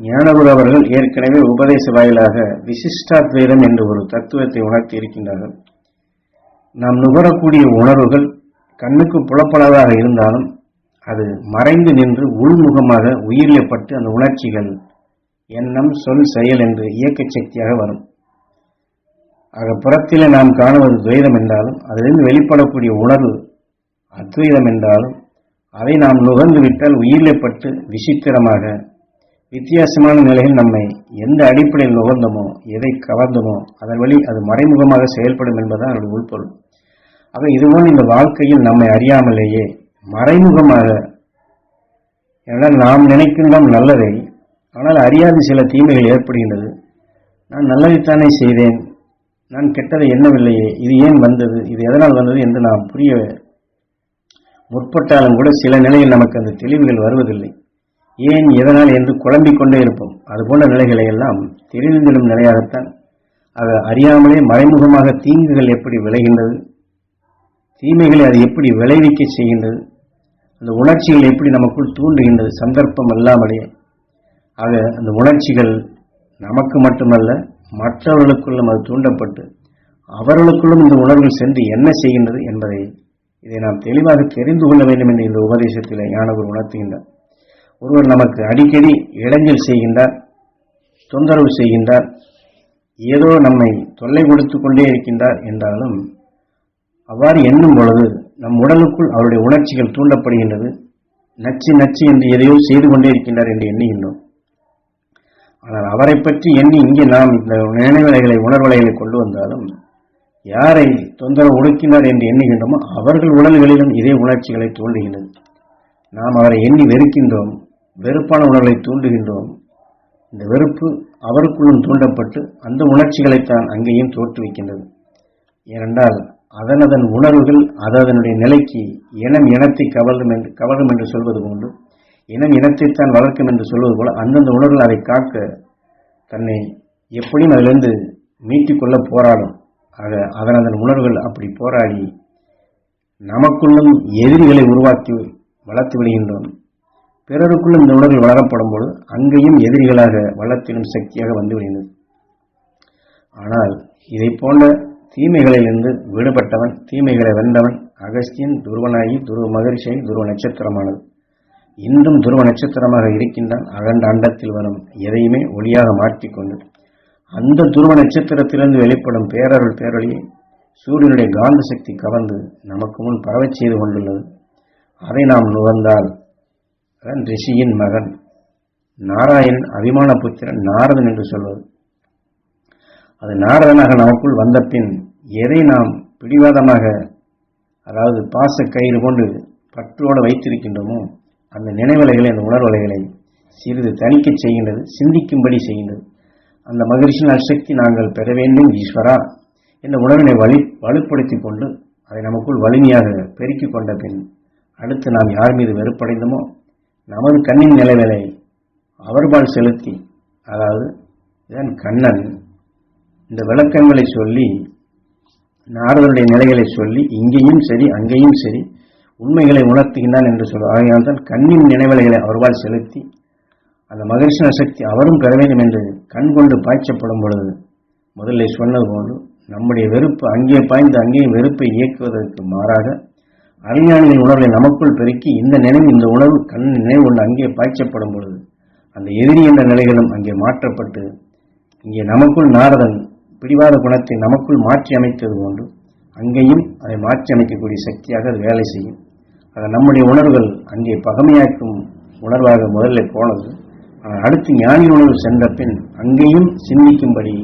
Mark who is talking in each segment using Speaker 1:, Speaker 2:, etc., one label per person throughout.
Speaker 1: ஞானகுரு அவர்கள் ஏற்கனவே உபதேச வாயிலாக விசிஷ்டாத்வைதம் என்ற ஒரு தத்துவத்தை உணர்த்தி இருக்கின்றார்கள். நாம் நுகரக்கூடிய உணர்வுகள் கண்ணுக்கு புலப்படாதாக இருந்தாலும் அது மறைந்து நின்று உள்முகமாக உயிரியப்பட்டு அந்த உணர்ச்சிகள் எண்ணம் சொல் செயல் என்று இயக்க சக்தியாக வரும். ஆக புறத்தில் நாம் காணுவது துவைதம் என்றாலும் அதிலிருந்து வெளிப்படக்கூடிய உணர்வு அத்வைதம் என்றாலும் அதை நாம் நுகர்ந்து விட்டால் உயிரிழப்பட்டு விசித்திரமாக வித்தியாசமான நிலையில் நம்மை எந்த அடிப்படையில் நுகர்ந்தோமோ எதை கவர்ந்தோமோ அதன் வழி அது மறைமுகமாக செயல்படும் என்பதுதான் அதனுடைய உள்பொருள். ஆக இதுபோல் இந்த வாழ்க்கையில் நம்மை அறியாமலேயே மறைமுகமாக ஏன்னா நாம் நினைக்கின்றோம் நல்லதை ஆனால் அறியாத சில தீமைகள் ஏற்படுகின்றது. நான் நல்லதைத்தானே செய்தேன் நான் கெட்டதை எண்ணவில்லையே இது ஏன் வந்தது இது எதனால் வந்தது என்று நாம் புரிய முற்பட்டாலும் கூட சில நிலையில் நமக்கு அந்த தெளிவுகள் வருவதில்லை. ஏன் எதனால் என்று குழம்பிக் கொண்டே இருப்போம்? அதுபோன்ற நிலைகளை எல்லாம் தெரிந்திடும் நிலையாகத்தான். ஆக அறியாமலே மறைமுகமாக தீங்குகள் எப்படி விளைகின்றது? தீமைகளை அது எப்படி விளைவிக்க செய்கின்றது? அந்த உணர்ச்சிகள் எப்படி நமக்குள் தூண்டுகின்றது? சந்தர்ப்பம் அல்லாமலே. ஆக அந்த உணர்ச்சிகள் நமக்கு மட்டுமல்ல மற்றவர்களுக்குள்ளும் அது தூண்டப்பட்டு அவர்களுக்குள்ளும் இந்த உணர்வுகள் சென்று என்ன செய்கின்றது என்பதை இதை நாம் தெளிவாக தெரிந்து கொள்ள வேண்டும் என்று இந்த உபதேசத்தில் ஞானகுரு உணர்த்துகின்றார். ஒருவர் நமக்கு அடிக்கடி இடைஞ்சல் செய்கின்றார் தொந்தரவு செய்கின்றார் ஏதோ நம்மை தொல்லை கொடுத்து கொண்டே இருக்கின்றார் என்றாலும் அவ்வாறு எண்ணும் பொழுது நம் உடலுக்குள் அவருடைய உணர்ச்சிகள் தூண்டப்படுகின்றது. நச்சு நச்சு என்று எதையோ செய்து கொண்டே இருக்கின்றார் என்று எண்ணுகின்றோம். ஆனால் அவரை பற்றி எண்ணி இங்கே நாம் இந்த நினைவலைகளை உணர்வலைகளை கொண்டு வந்தாலும் யாரை தொந்தரவு ஒடுக்கினார் என்று எண்ணுகின்றோமோ அவர்கள் உடல்களிலும் இதே உணர்ச்சிகளை தோன்றுகின்றது நாம் அவரை எண்ணி வெறுக்கின்றோம். வெறுப்பான உணர்வை தூண்டுகின்றோம். இந்த வெறுப்பு அவருக்குள்ளும் தூண்டப்பட்டு அந்த உணர்ச்சிகளைத்தான் அங்கேயும் தோற்றுவிக்கின்றது ஏனென்றால் அதன் அதன் உணர்வுகள் அது அதனுடைய நிலைக்கு இனம் இனத்தை கவரும் என்று கவரும் என்று சொல்வது போன்று இனம் இனத்தைத்தான் வளர்க்கும் என்று சொல்வது போல அந்தந்த உணர்வுகள் அதை காக்க தன்னை எப்படியும் அதிலிருந்து மீட்டிக்கொள்ள போராடும். ஆக அதன் அதன் உணர்வுகள் அப்படி போராடி நமக்குள்ளும் எதிரிகளை உருவாக்கி வளர்த்து விடுகின்றோம். பிறருக்குள்ளும் இந்த உணர்வு வளரப்படும் பொழுது அங்கேயும் எதிரிகளாக வளர்த்திடும் சக்தியாக வந்து விடுகின்றது ஆனால் இதை போன்ற தீமைகளிலிருந்து விடுபட்டவன் தீமைகளை வென்றவன் அகஸ்தியன் துருவனாகி துருவ மகிழ்ச்சியை துருவ நட்சத்திரமானது. இன்றும் துருவ நட்சத்திரமாக இருக்கின்றான். அகண்ட அண்டத்தில் வரும் எதையுமே ஒளியாக மாற்றிக்கொண்டு அந்த துருவ நட்சத்திரத்திலிருந்து வெளிப்படும் பேரருள் பேரொழியை சூரியனுடைய காந்த சக்தி கவர்ந்து நமக்கு முன் பரவச் செய்து கொண்டுள்ளது. அதை நாம் நுகர்ந்தால் அதன் ரிஷியின் மகன். நாராயணன் அபிமான புத்திரன் நாரதன் என்று சொல்வது. அது நாரதனாக நமக்குள் வந்த பின் எதை நாம் பிடிவாதமாக அதாவது பாச கயிறு கொண்டு பற்றோடு வைத்திருக்கின்றோமோ அந்த நினைவலைகளை அந்த உணர்வலைகளை சிறிது தணிக்கச் செய்கின்றது சிந்திக்கும்படி செய்கின்றது. அந்த மகிழ்ச்சியின் அசக்தி நாங்கள் பெற வேண்டும் ஈஸ்வரா என்ற உணர்வினை வலி வலுப்படுத்தி கொண்டு அதை நமக்குள் வலிமையாக பெருக்கிக் கொண்ட பின் அடுத்து நாம் யார் மீது வெறுப்படைந்தோமோ நமது கண்ணின் நிலைகளை அவர்பால் செலுத்தி அதாவது இதன் கண்ணன் இந்த விளக்கங்களை சொல்லி நாரதனுடைய நிலைகளை சொல்லி இங்கேயும் சரி அங்கேயும் சரி உண்மைகளை உணர்த்துகின்றான் என்று சொல்வார் ஆகையால் தான் கண்ணின் நினைவலைகளை அவர்வால் செலுத்தி அந்த மகரிஷன சக்தி அவரும் பெற வேண்டும் என்று கண் கொண்டு பாய்ச்சப்படும் பொழுது முதலில் சொன்னது போன்று நம்முடைய வெறுப்பு அங்கே பாய்ந்து அங்கேயும் வெறுப்பை இயக்குவதற்கு மாறாக அறிஞானிகள் உணர்வை நமக்குள் பெருக்கி இந்த நினைவு இந்த உணர்வு கண் நினைவு ஒன்று அங்கே பாய்ச்சப்படும் பொழுது அந்த எதிரி என்ற நிலைகளும் அங்கே மாற்றப்பட்டு இங்கே நமக்குள் நாரதன் பிடிவாத குணத்தை நமக்குள் மாற்றி அமைத்தது போன்று அங்கேயும் அதை மாற்றி அமைக்கக்கூடிய சக்தியாக அது வேலை செய்யும். ஆக நம்முடைய உணர்வுகள் அங்கே பகமையாக்கும் உணர்வாக முதல்ல போனது. ஆனால் அடுத்து ஞானி உணர்வு சென்ற பின் அங்கேயும் சிந்திக்கும்படி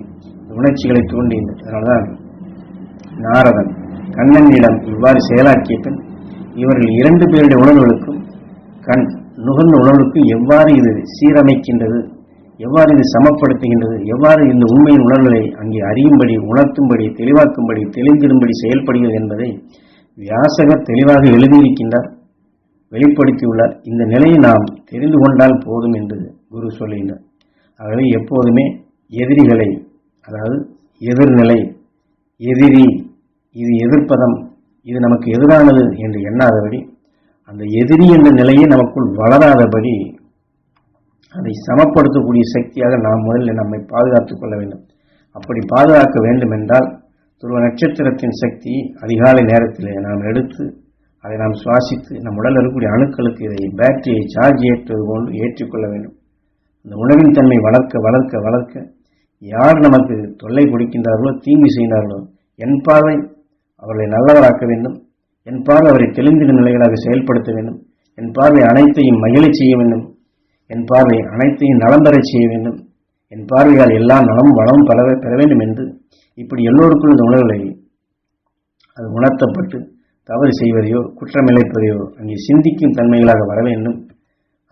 Speaker 1: உணர்ச்சிகளை தூண்டி அதனால்தான் நாரதன் கண்ணனிடம் இவ்வாறு செயலாக்கிய பின் இவர்கள் இரண்டு பேருடைய உணர்வுகளுக்கும் கண் நுகர்ந்த உணர்வுக்கும் எவ்வாறு இது சீரமைக்கின்றது எவ்வாறு இது சமப்படுத்துகின்றது எவ்வாறு இந்த உண்மையின் உணர்வுகளை அங்கே அறியும்படி உணர்த்தும்படி தெளிவாக்கும்படி தெளிந்திடும்படி செயல்படுகிறது என்பதை வியாசகர் தெளிவாக எழுதியிருக்கின்றார் வெளிப்படுத்தியுள்ளார். இந்த நிலையை நாம் தெரிந்து கொண்டால் போதும் என்று குரு சொல்லுகின்றார் ஆகவே எப்போதுமே எதிரிகளை அதாவது எதிர்நிலை எதிரி இது எதிர்ப்பதம் இது நமக்கு எதிரானது என்று எண்ணாதபடி அந்த எதிரி என்ற நிலையை நமக்குள் வளராதபடி அதை சமப்படுத்தக்கூடிய சக்தியாக நாம் முதலில் நம்மை பாதுகாத்துக் கொள்ள வேண்டும். அப்படி பாதுகாக்க வேண்டும் என்றால் துருவ நட்சத்திரத்தின் சக்தி அதிகாலை நேரத்தில் நாம் எடுத்து அதை நாம் சுவாசித்து நம் உடலில் இருக்கக்கூடிய அணுக்களுக்கு இதை பேட்டரியை சார்ஜ் ஏற்றுவது போன்று ஏற்றிக்கொள்ள வேண்டும். அந்த உணவின் தன்மை வளர்க்க வளர்க்க வளர்க்க யார் நமக்கு தொல்லை கொடுக்கின்றார்களோ தீங்கு செய்கிறார்களோ என் பார்வை அவர்களை நல்லவராக்க வேண்டும். என் பார்வை அவரை தெளிந்திட நிலைகளாக செயல்படுத்த வேண்டும். என் பார்வை அனைத்தையும் மகிழச் செய்ய வேண்டும். என் பார்வை அனைத்தையும் நலம் பெறச் செய்ய வேண்டும். என் பார்வையால் எல்லா நலம் வளம் பல பெற வேண்டும் என்று இப்படி எல்லோருக்கும் இந்த உணர்வுகளை அது உணர்த்தப்பட்டு தவறு செய்வதையோ குற்றமிழைப்பதையோ அங்கே சிந்திக்கும் தன்மைகளாக வர வேண்டும்.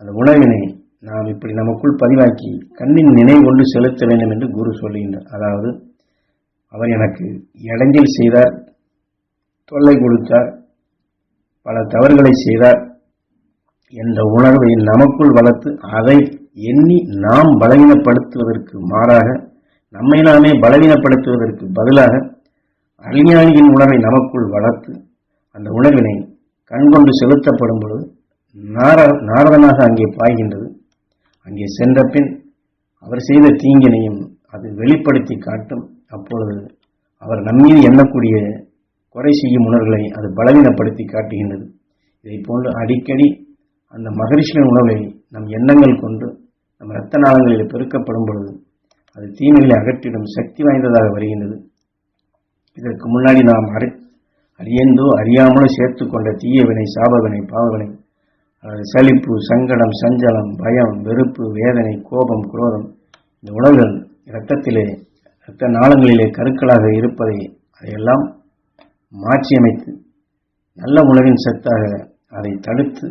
Speaker 1: அந்த உணர்வினை நாம் இப்படி நமக்குள் பதிவாக்கி கண்ணின் நினைவு கொண்டு செலுத்த வேண்டும் என்று குரு சொல்லுகின்றார். அதாவது அவர் எனக்கு இடைஞ்சல் செய்தார். தொல்லை கொடுத்தார் பல தவறுகளை செய்தார். என்ற உணர்வை நமக்குள் வளர்த்து அதை எண்ணி நாம் பலவீனப்படுத்துவதற்கு மாறாக நம்மை நாமே பலவீனப்படுத்துவதற்கு பதிலாக அறிஞானியின் உணர்வை நமக்குள் வளர்த்து அந்த உணர்வினை கண்கொண்டு செலுத்தப்படும் பொழுது நார நாரதனாக அங்கே பாய்கின்றது. அங்கே சென்ற பின் அவர் செய்த தீங்கினையும் அது வெளிப்படுத்தி காட்டும். அப்பொழுது அவர் நம்மீது எண்ணக்கூடிய குறை செய்யும் உணர்வுகளை அது பலவீனப்படுத்தி காட்டுகின்றது. இதை போன்று அடிக்கடி அந்த மகரிஷியின் உணர்வை நம் எண்ணங்கள் கொண்டு நம் இரத்த நாளங்களில் பெருக்கப்படும் பொழுது அது தீமைகளை அகற்றிடும் சக்தி வாய்ந்ததாக வருகின்றது. இதற்கு முன்னாடி நாம் அறி அறியந்தோ அறியாமலோ சேர்த்து கொண்ட தீயவினை சாபவினை பாவவினை அதாவது சலிப்பு சங்கடம் சஞ்சலம் பயம் வெறுப்பு வேதனை கோபம் குரோதம் இந்த உணவுகள் இரத்தத்திலே இரத்த நாளங்களிலே கருக்களாக இருப்பதை அதையெல்லாம் மாற்றியமைத்து நல்ல உணவின் சத்தாக அதை தடுத்து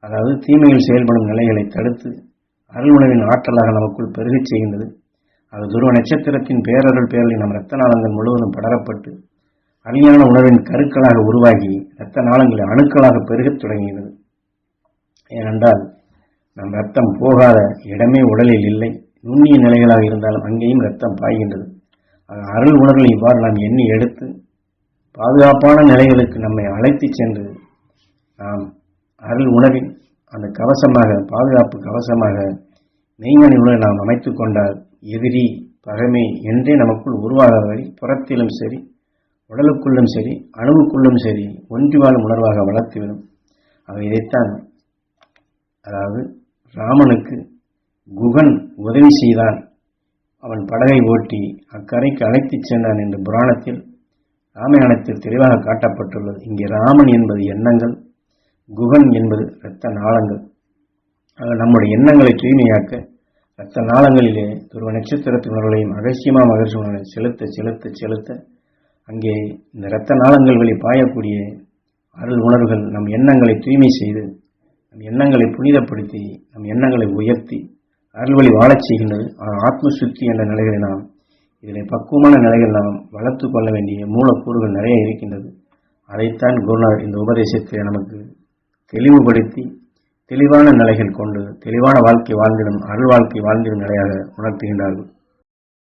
Speaker 1: அதாவது தீமையில் செயல்படும் நிலைகளை தடுத்து அருள் உணவின் ஆற்றலாக நமக்குள் பெருகச் செய்கின்றது. அது துருவ நட்சத்திரத்தின் பேரருள் பேரலில் நம் இரத்த நாளங்கள் முழுவதும் படரப்பட்டு அழியான உணவின் கருக்களாக உருவாகி இரத்த நாளங்களில் அணுக்களாக பெருகத் தொடங்குகிறது. ஏனென்றால் நம் ரத்தம் போகாத இடமே உடலில் இல்லை. நுண்ணிய நிலைகளாக இருந்தாலும் அங்கேயும் ரத்தம் பாய்கின்றது. அருள் உணர்வுகளை இவ்வாறு நாம் எண்ணி எடுத்து பாதுகாப்பான நிலைகளுக்கு நம்மை அழைத்துச் சென்று நாம் அருள் உணவின் அந்த கவசமாக பாதுகாப்பு கவசமாக மெய்ஞானி நாம் அமைத்து கொண்டால் எதிரி பகைமை என்றே நமக்குள் உருவாகாத வரை புறத்திலும் சரி உடலுக்குள்ளும் சரி அணுவுக்குள்ளும் சரி ஒன்றி வாழும் உணர்வாக வளர்த்துவிடும் அவை இதைத்தான் அதாவது ராமனுக்கு குகன் உதவி செய்தான். அவன் படகை ஓட்டி அக்கரைக்கு அழைத்துச் சென்றான் என்று புராணத்தில் ராமாயணத்தில் தெளிவாக காட்டப்பட்டுள்ளது. இங்கே ராமன் என்பது எண்ணங்கள் குகன் என்பது இரத்த நாளங்கள். ஆக நம்முடைய எண்ணங்களை தூய்மையாக்க இரத்த நாளங்களிலே துருவ நட்சத்திரத்தினர்களையும் அகசியமா மகர்ஷி செலுத்த செலுத்த செலுத்த அங்கே இந்த இரத்த நாளங்கள் வழி பாயக்கூடிய அருள் உணர்வுகள் நம் எண்ணங்களை தூய்மை செய்து நம் எண்ணங்களை புனிதப்படுத்தி நம் எண்ணங்களை உயர்த்தி அருள் வழி வாழச் செய்கின்றது. ஆத்ம சுத்தி என்ற நிலைகளை நாம் இதில் பக்குவமான நிலைகள் நாம் வளர்த்து கொள்ள வேண்டிய மூலக்கூறுகள் நிறைய இருக்கின்றது. அதைத்தான் குருநாதர் இந்த உபதேசத்தை நமக்கு தெளிவுபடுத்தி தெளிவான நிலைகள் கொண்டு தெளிவான வாழ்க்கை வாழ்ந்திடும் அருள் வாழ்க்கை வாழ்ந்திடும் நிலையாக உணர்த்துகின்றார்கள்.